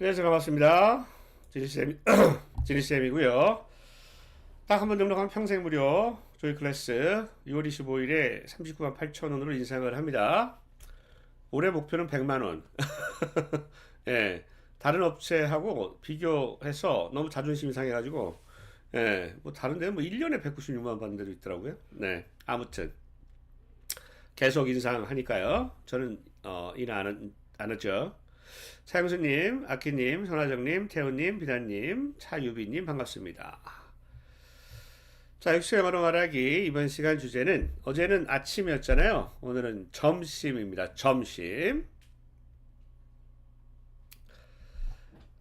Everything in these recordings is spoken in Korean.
안녕하세요. 반갑습니다. 지리쌤, 지리쌤이고요. 딱 한 번 등록하면 평생 무료 조이 클래스 6월 25일에 39만 8천 원으로 인상을 합니다. 올해 목표는 100만 원. 예. 다른 업체하고 비교해서 너무 자존심이 상해가지고, 예. 뭐 다른 데는 뭐 1년에 196만 원 받는 데도 있더라고요. 네. 아무튼. 계속 인상하니까요. 저는, 어, 일 안, 안 하죠. 차영수님, 아키님, 손하정님, 태훈님, 비단님, 차유비님 반갑습니다. 자, 육수의 마로 말하기 이번 시간 주제는 어제는 아침이었잖아요. 오늘은 점심입니다. 점심.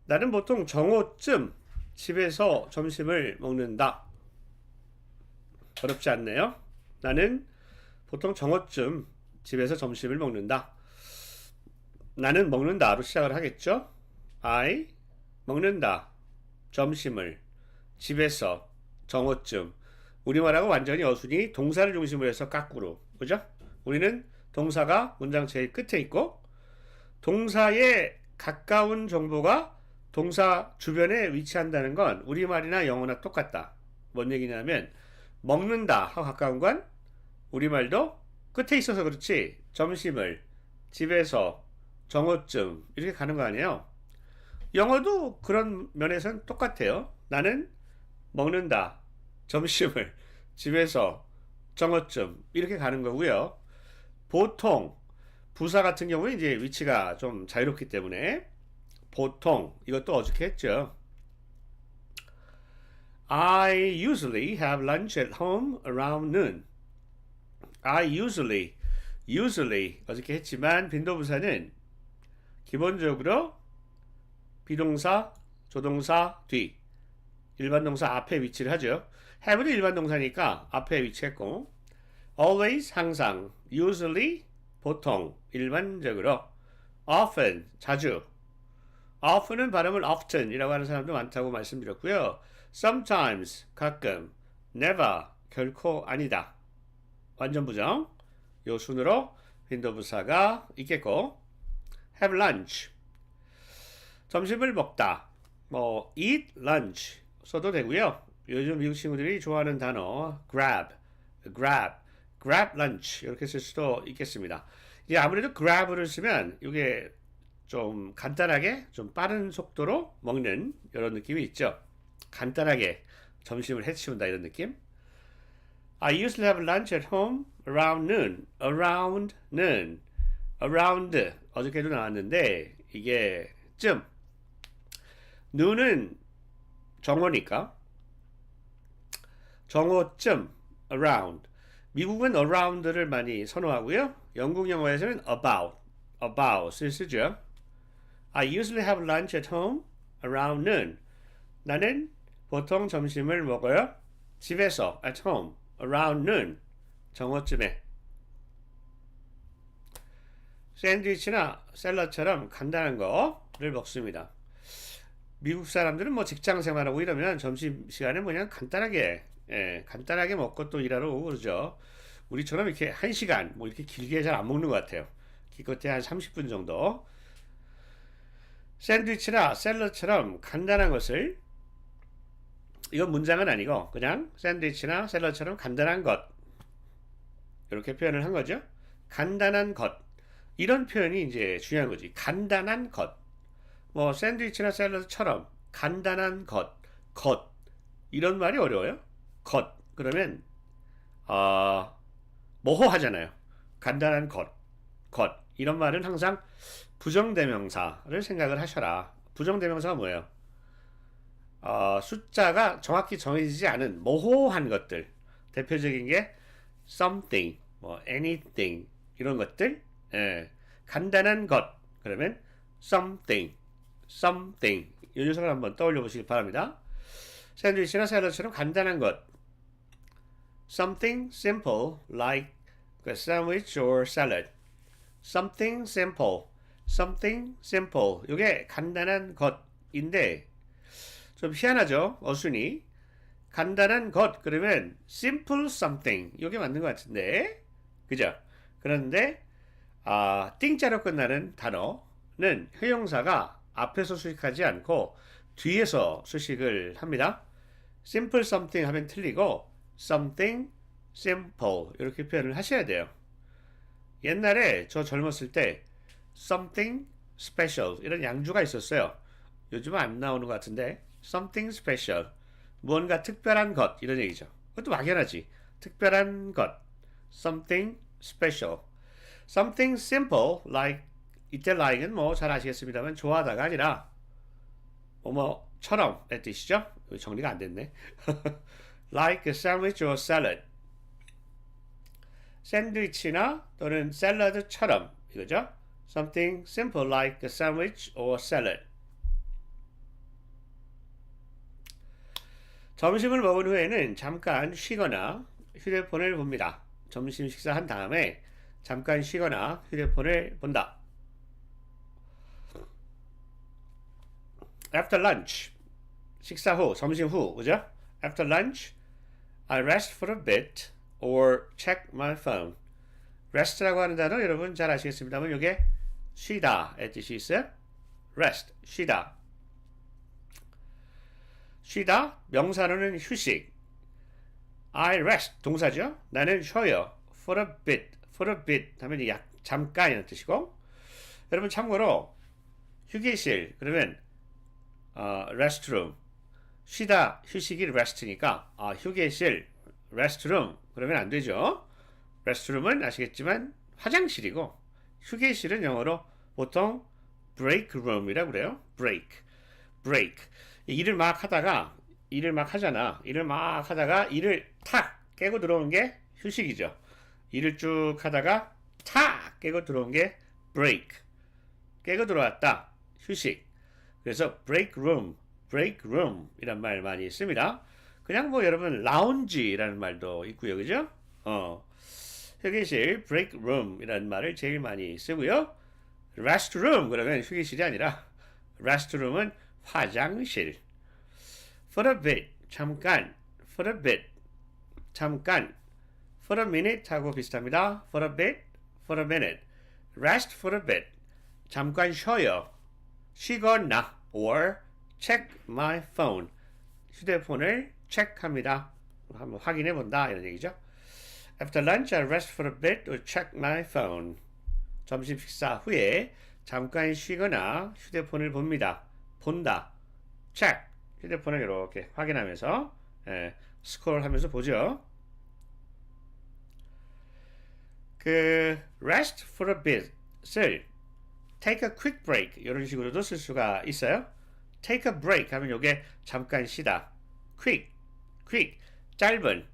나는 보통 정오쯤 집에서 점심을 먹는다. 어렵지 않네요. 나는 보통 정오쯤 집에서 점심을 먹는다. 나는 먹는다로 시작을 하겠죠. I 먹는다. 점심을 집에서 정오쯤 우리말하고 완전히 어순이 동사를 중심으로 해서 까꾸로 그죠? 우리는 동사가 문장 제일 끝에 있고 동사에 가까운 정보가 동사 주변에 위치한다는 건 우리말이나 영어나 똑같다. 뭔 얘기냐면 먹는다 하고 가까운 건 우리말도 끝에 있어서 그렇지 점심을 집에서 정오쯤 이렇게 가는 거 아니에요? 영어도 그런 면에서는 똑같아요. 나는 먹는다. 점심을 집에서 정오쯤 이렇게 가는 거고요. 보통 부사 같은 경우는 이제 위치가 좀 자유롭기 때문에 보통 이것도 어저께 했죠. I usually have lunch at home around noon. I usually usually 어저께 했지만 빈도부사는 기본적으로 비동사, 조동사 뒤 일반 동사 앞에 위치를 하죠. have는 일반 동사니까 앞에 위치했고 always 항상 usually 보통 일반적으로 often 자주 often은 발음을 often이라고 하는 사람도 많다고 말씀드렸고요. sometimes 가끔 never 결코 아니다. 완전 부정 요 순으로 빈도부사가 있겠고 have lunch. 점심을 먹다. 뭐 eat lunch 써도 되고요. 요즘 미국 친구들이 좋아하는 단어 grab, grab, grab lunch 이렇게 쓸 수도 있겠습니다. 이제 아무래도 grab를 쓰면 이게 좀 간단하게 좀 빠른 속도로 먹는 이런 느낌이 있죠. 간단하게 점심을 해치운다 이런 느낌. I usually have lunch at home around noon. Around noon. around 어저께도 나왔는데 이게 쯤 noon은 정오니까 정오쯤 around 미국은 around를 많이 선호하고요 영국 영어에서는 about about을 쓰죠 I usually have lunch at home around noon 나는 보통 점심을 먹어요 집에서 at home around noon 정오쯤에 샌드위치나 샐러드처럼 간단한 거를 먹습니다. 미국 사람들은 뭐 직장 생활하고 이러면 점심 시간에 뭐 그냥 간단하게 예, 간단하게 먹고 또 일하러 오고 그러죠. 우리처럼 이렇게 한 시간 뭐 이렇게 길게 잘 안 먹는 것 같아요. 기껏해 한 30분 정도. 샌드위치나 샐러드처럼 간단한 것을 이건 문장은 아니고 그냥 샌드위치나 샐러드처럼 간단한 것 이렇게 표현을 한 거죠. 간단한 것 이런 표현이 이제 중요한 거지. 간단한 것. 뭐 샌드위치나 샐러드처럼 간단한 것, 것 이런 말이 어려워요. 것 그러면 아 모호하잖아요. 간단한 것, 것 이런 말은 항상 부정대명사를 생각을 하셔라. 부정대명사가 뭐예요? 어, 숫자가 정확히 정해지지 않은 모호한 것들 대표적인 게 something, 뭐 anything 이런 것들 예, 간단한 것 그러면 something, something 이 녀석을 한번 떠올려 보시기 바랍니다. 샌드위치나 샐러드처럼 간단한 것 something simple like a sandwich or salad something simple, something simple 이게 간단한 것인데 좀 희한하죠 어순이 간단한 것 그러면 simple something 이게 맞는 것 같은데 그죠? 그런데 아, 띵자로 끝나는 단어는 형용사가 앞에서 수식하지 않고 뒤에서 수식을 합니다. simple something 하면 틀리고 something simple 이렇게 표현을 하셔야 돼요. 옛날에 저 젊었을 때 something special 이런 양주가 있었어요. 요즘은 안 나오는 것 같은데 something special 무언가 특별한 것 이런 얘기죠. 그것도 막연하지. 특별한 것 something special something simple like 이때 like은 뭐 잘 아시겠습니다만 좋아하다가 아니라 뭐뭐처럼 의 뜻이죠. 정리가 안 됐네. like a sandwich or salad 샌드위치나 또는 샐러드처럼 이거죠. Something simple like a sandwich or salad. 점심을 먹은 후에는 잠깐 쉬거나 휴대폰을 봅니다. 점심 식사한 다음에 잠깐 쉬거나 휴대폰을 본다. After lunch, 식사 후, 점심 후, 그죠? After lunch, I rest for a bit or check my phone. rest라고 하는 단어 여러분 잘 아시겠습니다만 이게 쉬다의 뜻이 있어요. rest, 쉬다. 쉬다, 명사로는 휴식. I rest, 동사죠. 나는 쉬어요. for a bit, for a bit 하면 약, 잠깐이라는 뜻이고 여러분 참고로 휴게실 그러면 어, restroom 쉬다 휴식이 rest니까 아, 휴게실 restroom 그러면 안 되죠. restroom은 아시겠지만 화장실이고 휴게실은 영어로 보통 break room이라고 그래요. break, break. 일을 막 하다가 일을 막 하잖아. 일을 막 하다가 일을 탁 깨고 들어오는 게 휴식이죠. 일을 쭉 하다가 탁 깨고 들어온 게 break. 깨고 들어왔다. 휴식. 그래서 break room, break room 이란 말 많이 씁니다. 그냥 뭐 여러분 라운지라는 말도 있고요. 그죠? 어. 휴게실 break room이라는 말을 제일 많이 쓰고요. restroom 그러면 휴게실이 아니라 restroom은 화장실. for a bit 잠깐 for a bit 잠깐 for a minute 하고 비슷합니다. for a bit for a minute rest for a bit 잠깐 쉬어요. 쉬거나 or check my phone 휴대폰을 체크합니다. 한번 확인해 본다 이런 얘기죠. After lunch, I rest for a bit or check my phone. 점심 식사 후에 잠깐 쉬거나 휴대폰을 봅니다. 본다. check. 휴대폰을 이렇게 확인하면서 예, 스크롤하면서 보죠. 그 rest for a bit을 take a quick break 이런 식으로도 쓸 수가 있어요. take a break 하면 이게 잠깐 쉬다. quick, quick, 짧은.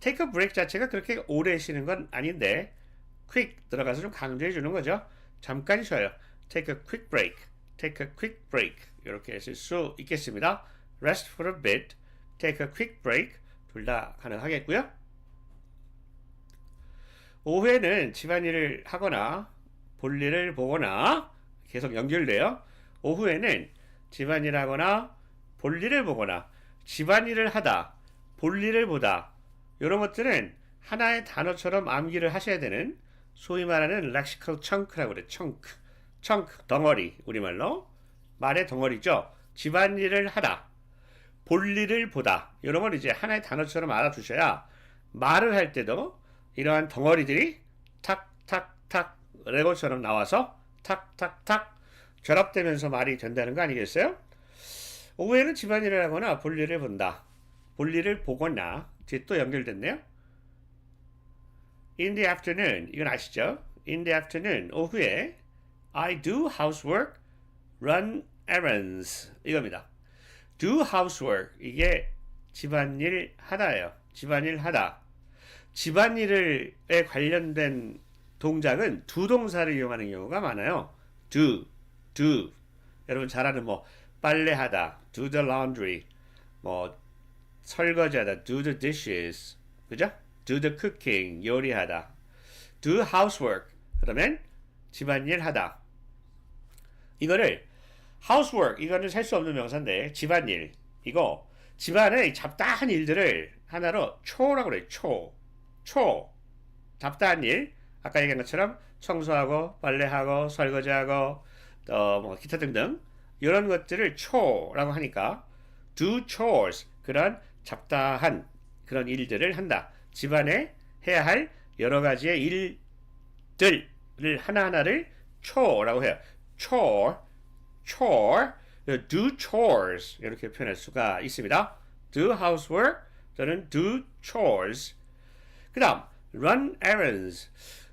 take a break 자체가 그렇게 오래 쉬는 건 아닌데 quick 들어가서 좀 강조해 주는 거죠. 잠깐 쉬어요. take a quick break, take a quick break 이렇게 쓸 수 있겠습니다. rest for a bit, take a quick break 둘 다 가능하겠고요. 오후에는 집안일을 하거나 볼일을 보거나 계속 연결돼요. 오후에는 집안일 하거나 볼일을 보거나 집안일을 하다 볼일을 보다 이런 것들은 하나의 단어처럼 암기를 하셔야 되는 소위 말하는 렉시컬 청크라고 그래 청크. 청크 덩어리 우리말로. 말의 덩어리죠. 집안일을 하다 볼일을 보다. 이런 걸 이제 하나의 단어처럼 알아두셔야 말을 할 때도 이러한 덩어리들이 탁탁탁 레고처럼 나와서 탁탁탁 결합되면서 말이 된다는 거 아니겠어요? 오후에는 집안일을 하거나 볼일을 본다. 볼일을 보거나 이제 또 연결됐네요. In the afternoon 이건 아시죠? In the afternoon 오후에 I do housework, run errands 이겁니다. Do housework 이게 집안일 하다예요. 집안일 하다. 집안일에 관련된 동작은 두 동사를 이용하는 경우가 많아요. do, do. 여러분 잘 아는 뭐 빨래하다, do the laundry. 뭐 설거지하다, do the dishes. 그죠? do the cooking, 요리하다. do housework. 그러면 집안일 하다. 이거를 housework 이거는 살수 없는 명사인데 집안일 이거 집안의 잡다한 일들을 하나로 초라고 그래요. 초. 초. 잡다한 일. 아까 얘기한 것처럼 청소하고 빨래하고 설거지하고 또 뭐 기타 등등 이런 것들을 chore라고 하니까 do chores 그런 잡다한 그런 일들을 한다. 집안에 해야 할 여러 가지의 일들을 하나하나를 chore라고 해요. chore, chore, do chores 이렇게 표현할 수가 있습니다. do housework 또는 do chores. 그 다음 run errands.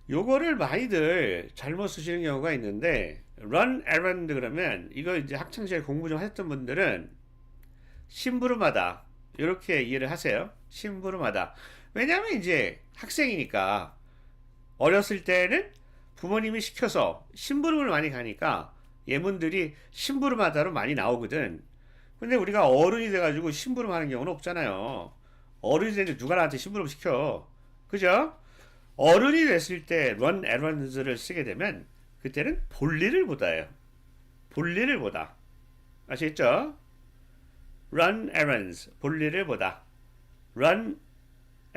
요거를 많이들 잘못 쓰시는 경우가 있는데 run errand 그러면 이거 이제 학창 시절 공부 좀 하셨던 분들은 심부름하다 이렇게 이해를 하세요. 심부름하다. 왜냐하면 이제 학생이니까 어렸을 때는 부모님이 시켜서 심부름을 많이 가니까 예문들이 심부름하다로 많이 나오거든. 근데 우리가 어른이 돼가지고 심부름하는 경우는 없잖아요. 어른이 되는데 누가 나한테 심부름 시켜? 그죠? 어른이 됐을 때 run errands를 쓰게 되면 그때는 볼일을 보다예요. 볼일을 보다. 아시겠죠? run errands 볼일을 보다. run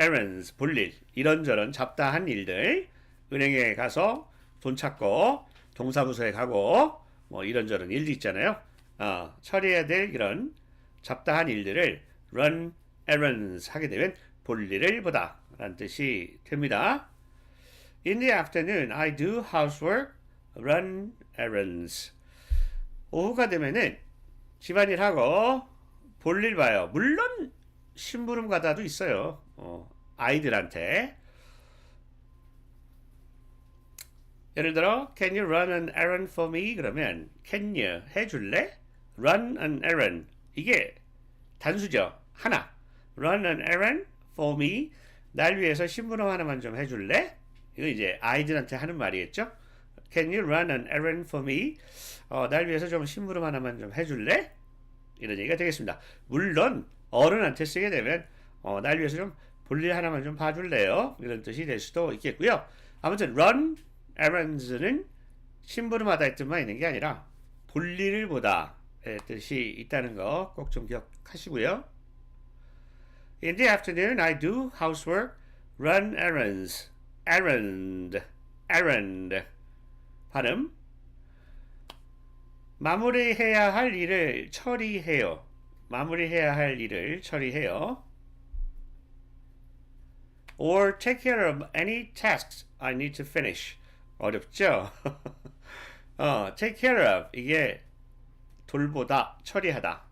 errands 볼일 이런저런 잡다한 일들 은행에 가서 돈 찾고 동사무소에 가고 뭐 이런저런 일도 있잖아요. 어, 처리해야 될 이런 잡다한 일들을 run errands 하게 되면 볼일을 보다 라는 뜻이 됩니다. In the afternoon, I do housework, run errands. 오후가 되면은 집안일 하고 볼일 봐요. 물론 심부름 가다도 있어요. 어, 아이들한테. 예를 들어, Can you run an errand for me? 그러면 Can you 해줄래? Run an errand. 이게 단수죠. 하나. Run an errand for me. 날 위해서 심부름 하나만 좀 해줄래? 이거 이제 아이들한테 하는 말이겠죠? Can you run an errand for me? 어, 날 위해서 좀 심부름 하나만 좀 해줄래? 이런 얘기가 되겠습니다. 물론 어른한테 쓰게 되면 어, 날 위해서 좀 볼일 하나만 좀 봐줄래요? 이런 뜻이 될 수도 있겠고요. 아무튼 run errands는 심부름하다의 뜻만 있는 게 아니라 볼일을 보다의 뜻이 있다는 거 꼭 좀 기억하시고요. In the afternoon, I do housework, run errands. errand, errand. 발음. 마무리해야 할 일을 처리해요. 마무리해야 할 일을 처리해요. Or take care of any tasks I need to finish. 어렵죠? 어, take care of. 이게 돌보다, 처리하다.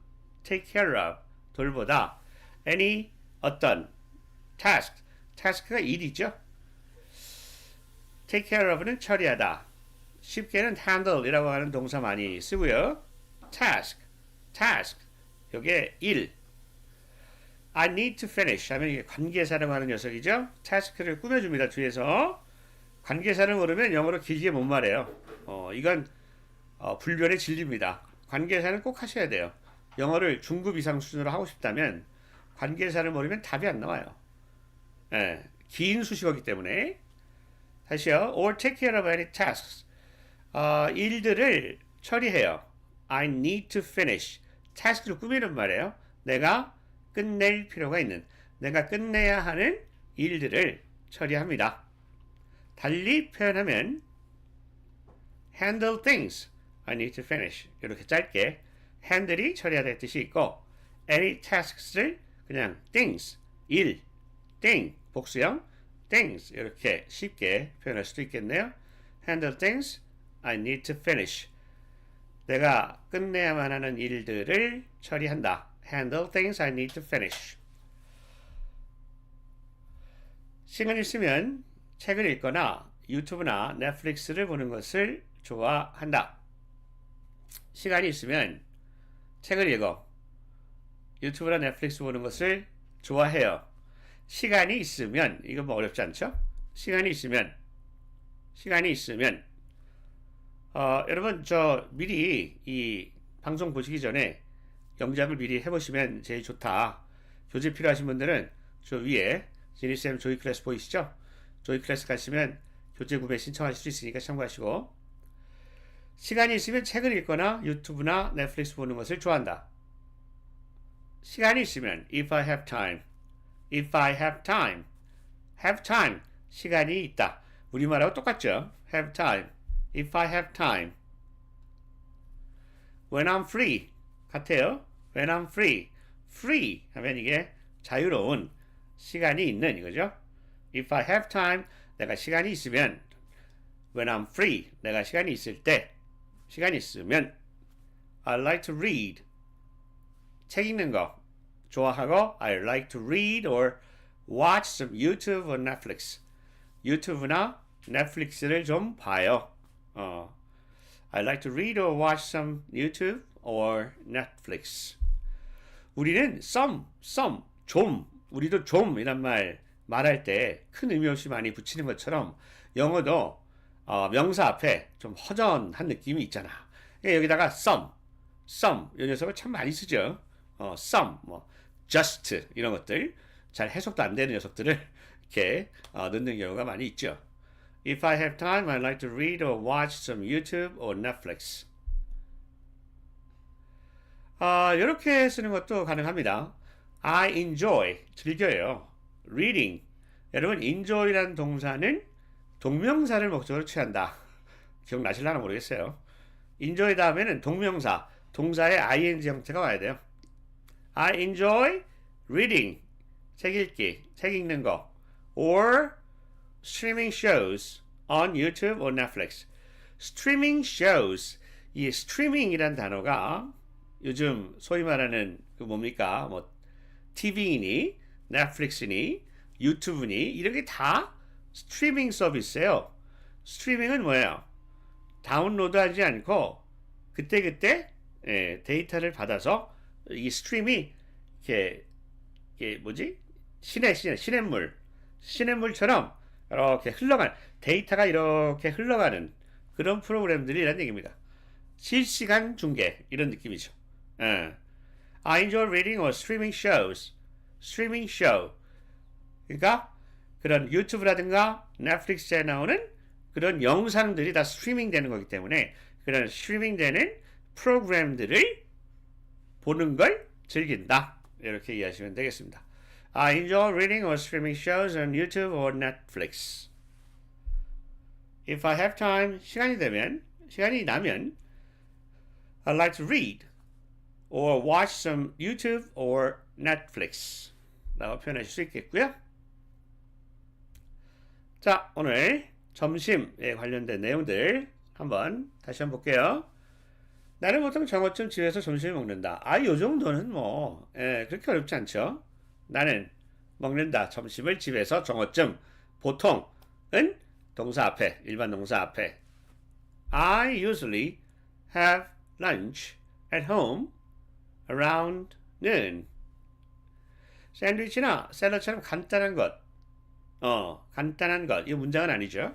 take care of. 돌보다. any, 어떤. task. task가 일이죠. take care of는 처리하다. 쉽게는 handle이라고 하는 동사 많이 쓰고요. task, task. 이게 일. I need to finish 하면 이게 관계사라고 하는 녀석이죠. task를 꾸며줍니다. 뒤에서. 관계사를 모르면 영어로 길게 못 말해요. 어, 이건 어, 불변의 진리입니다. 관계사는 꼭 하셔야 돼요. 영어를 중급 이상 수준으로 하고 싶다면 관계사를 모르면 답이 안 나와요. 예, 긴 수식어기 때문에 다시요. or take care of any tasks. 어, 일들을 처리해요. I need to finish. task를 꾸미는 말이에요. 내가 끝낼 필요가 있는, 내가 끝내야 하는 일들을 처리합니다. 달리 표현하면 handle things I need to finish. 이렇게 짧게 handle이 처리하다 뜻이 있고 any tasks를 그냥 things, 일, thing, 복수형 things 이렇게 쉽게 표현할 수도 있겠네요. handle things I need to finish. 내가 끝내야만 하는 일들을 처리한다. handle things I need to finish. 시간 있으면 책을 읽거나 유튜브나 넷플릭스를 보는 것을 좋아한다. 시간이 있으면 책을 읽어 유튜브나 넷플릭스 보는 것을 좋아해요. 시간이 있으면 이거 뭐 어렵지 않죠? 시간이 있으면 시간이 있으면 어, 여러분 저 미리 이 방송 보시기 전에 영작을 미리 해보시면 제일 좋다. 교재 필요하신 분들은 저 위에 지니쌤 조이 클래스 보이시죠? 조이 클래스 가시면 교재 구매 신청하실 수 있으니까 참고하시고 시간이 있으면 책을 읽거나 유튜브나 넷플릭스 보는 것을 좋아한다. 시간이 있으면 if I have time, if I have time, have time 시간이 있다. 우리말하고 똑같죠? have time, if I have time. when I'm free 같아요. when I'm free. free 하면 이게 자유로운 시간이 있는 이거죠. if I have time 내가 시간이 있으면 when I'm free 내가 시간이 있을 때 시간이 있으면 I like to read 책 읽는 거 좋아하고 I like to read or watch some YouTube or Netflix 유튜브나 넷플릭스를 좀 봐요. 어, I like to read or watch some YouTube or Netflix. 우리는 some, some, 좀, 우리도 좀이란 말 말할 때 큰 의미 없이 많이 붙이는 것처럼 영어도 어, 명사 앞에 좀 허전한 느낌이 있잖아. 그러니까 여기다가 some, some 이 녀석을 참 많이 쓰죠. 어, some, 뭐 just 이런 것들 잘 해석도 안 되는 녀석들을 이렇게 어, 넣는 경우가 많이 있죠. If I have time, I'd like to read or watch some YouTube or Netflix. 아, 이렇게 쓰는 것도 가능합니다. I enjoy, 즐겨요. reading. 여러분, enjoy라는 동사는 동명사를 목적으로 취한다. 기억나실라나 모르겠어요. enjoy 다음에는 동명사, 동사의 ing 형태가 와야 돼요. I enjoy reading. 책 읽기, 책 읽는 거. or streaming shows on YouTube or Netflix. streaming shows. 이 streaming이란 단어가 요즘 소위 말하는 그 뭡니까? 뭐 TV니, 넷플릭스니, 유튜브니 이렇게 다 스트리밍 서비스예요. 스트리밍은 뭐예요? 다운로드하지 않고 그때그때 예, 데이터를 받아서 이 스트림이 이렇게, 이게 뭐지? 신의 신 신의 시냇물처럼 이렇게 흘러가는 데이터가 이렇게 흘러가는 그런 프로그램들이라는 얘기입니다. 실시간 중계 이런 느낌이죠. 예. I enjoy reading or streaming shows. streaming show. 그러니까 그런 유튜브라든가 넷플릭스에 나오는 그런 영상들이 다 스트리밍 되는 거기 때문에 그런 스트리밍 되는 프로그램들을 보는 걸 즐긴다. 이렇게 이해하시면 되겠습니다. I enjoy reading or streaming shows on YouTube or Netflix. If I have time, 시간이 되면, 시간이 나면, I'd like to read or watch some YouTube or Netflix. 라고 표현하실 수 있겠고요. 자, 오늘 점심에 관련된 내용들 한번 다시 한번 볼게요. 나는 보통 정오쯤 집에서 점심을 먹는다. 아, 요 정도는 뭐, 예, 그렇게 어렵지 않죠. 나는 먹는다. 점심을 집에서 정오쯤. 보통은 동사 앞에, 일반 동사 앞에. I usually have lunch at home around noon. 샌드위치나 샐러드처럼 간단한 것. 어, 간단한 것. 이 문장은 아니죠.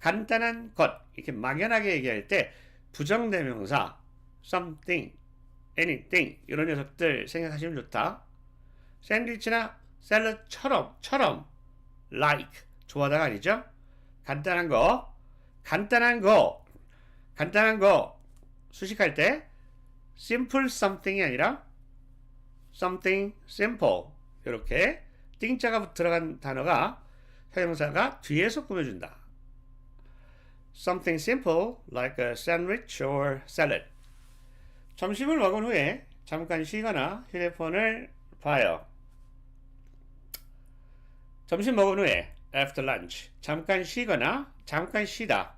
간단한 것. 이렇게 막연하게 얘기할 때 부정대명사 something, anything 이런 녀석들 생각하시면 좋다. 샌드위치나 샐러드처럼 처럼 like 좋아하다가 아니죠? 간단한 거 간단한 거 간단한 거 수식할 때 simple something이 아니라 something simple 이렇게 띵자가 들어간 단어가 형용사가 뒤에서 꾸며준다. Something simple like a sandwich or salad. 점심을 먹은 후에 잠깐 쉬거나 휴대폰을 봐요. 점심 먹은 후에 after lunch. 잠깐 쉬거나 잠깐 쉬다.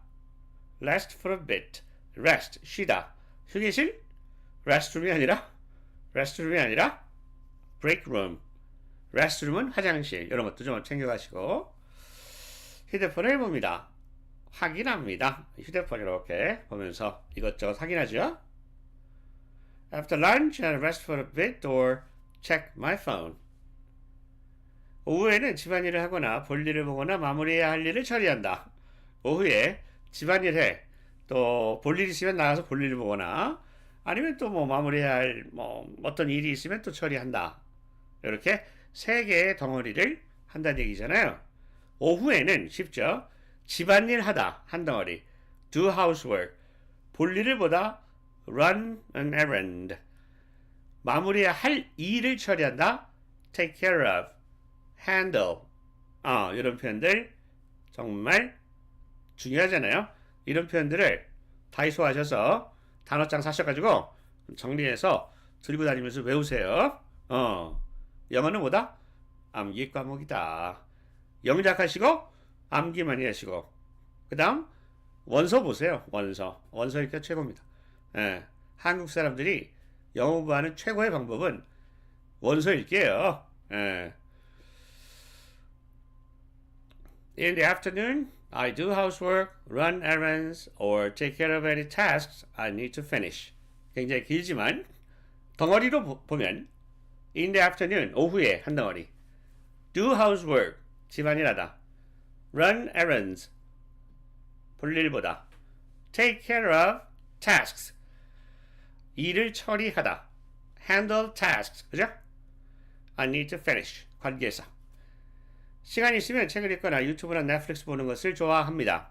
Rest for a bit. Rest 쉬다. 휴게실? Restroom이 아니라? Restroom이 아니라? Break room. Restroom은 화장실. 이런 것도 좀 챙겨가시고. 휴대폰을 봅니다. 확인합니다. 휴대폰 이렇게 보면서 이것저것 확인하죠. After lunch, I rest for a bit or check my phone. 오후에는 집안일을 하거나 볼일을 보거나 마무리해야 할 일을 처리한다. 오후에 집안일 해. 또 볼일 있으면 나가서 볼일을 보거나 아니면 또 뭐 마무리해야 할 뭐 어떤 일이 있으면 또 처리한다. 이렇게 세 개의 덩어리를 한다는 얘기잖아요. 오후에는 쉽죠. 집안일 하다 한 덩어리. do housework. 볼일을 보다 run an errand. 마무리해야 할 일을 처리한다. take care of. handle. 아, 이런 표현들 정말 중요하잖아요. 이런 표현들을 다이소 하셔서 단어장 사셔가지고 정리해서 들고 다니면서 외우세요. 어. 영어는 뭐다? 암기 과목이다. 영작하시고 암기 많이 하시고 그 다음 원서 보세요. 원서. 원서 읽기가 최고입니다. 예. 한국 사람들이 영어 공부하는 최고의 방법은 원서 읽기예요. 예. In the afternoon, I do housework, run errands, or take care of any tasks I need to finish. 굉장히 길지만 덩어리로 보- 보면 in the afternoon 오후에 한 덩어리 do housework 집안일 하다 run errands 볼일 보다 take care of tasks 일을 처리하다 handle tasks 그죠? I need to finish 관계사 시간 있으면 책을 읽거나 유튜브나 넷플릭스 보는 것을 좋아합니다.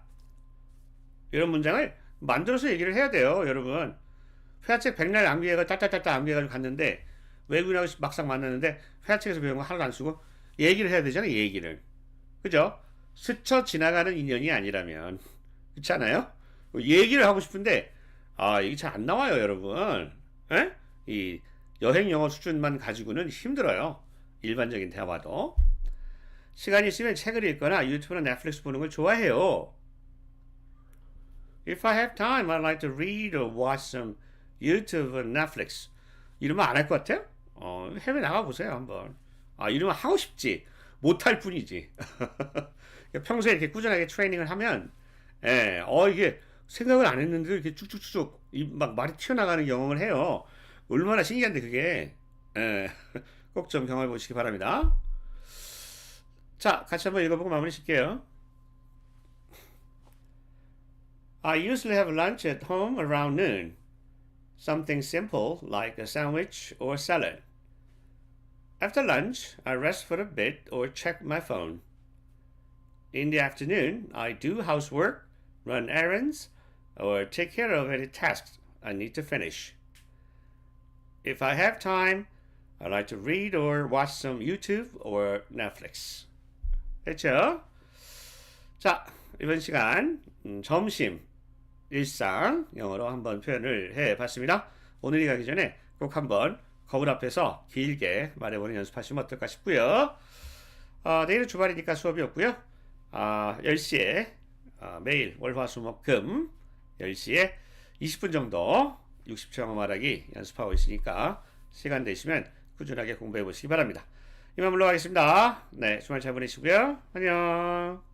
이런 문장을 만들어서 얘기를 해야 돼요, 여러분. 회화책 백날 암기해가 따따따따 암기해가지고 갔는데 외국인하고 막상 만났는데 회화책에서 배운 거 하나도 안 쓰고 얘기를 해야 되잖아요, 얘기를. 그죠? 스쳐 지나가는 인연이 아니라면 그렇지 않아요? 얘기를 하고 싶은데 아 이게 잘 안 나와요, 여러분. 에? 이 여행 영어 수준만 가지고는 힘들어요. 일반적인 대화도. 시간이 있으면 책을 읽거나 유튜브나 넷플릭스 보는 걸 좋아해요. If I have time, I'd like to read or watch some YouTube or Netflix. 이러면 안 할 것 같아요? 어, 해외 나가 보세요 한번. 아 이러면 하고 싶지 못할 뿐이지. 평소에 이렇게 꾸준하게 트레이닝을 하면, 예, 어 이게 생각을 안 했는데 이렇게 쭉쭉쭉 이막 말이 튀어나가는 경험을 해요. 얼마나 신기한데 그게. 예, 꼭좀 경험해 보시기 바랍니다. 자, 같이 한번 읽어보고 마무리 짓게요. I usually have lunch at home around noon. Something simple like a sandwich or salad. After lunch, I rest for a bit or check my phone. In the afternoon, I do housework, run errands, or take care of any tasks I need to finish. If I have time, I like to read or watch some YouTube or Netflix. 됐죠? 자, 이번 시간 음, 점심, 일상 영어로 한번 표현을 해 봤습니다. 오늘이 가기 전에 꼭 한번 거울 앞에서 길게 말해보는 연습하시면 어떨까 싶고요. 아, 내일은 주말이니까 수업이 없고요. 아, 10시에 아, 매일 월화수목금 10시에 20분 정도 60초 영어 말하기 연습하고 있으니까 시간 되시면 꾸준하게 공부해 보시기 바랍니다. 이만 물러가겠습니다. 네, 주말 잘 보내시고요. 안녕.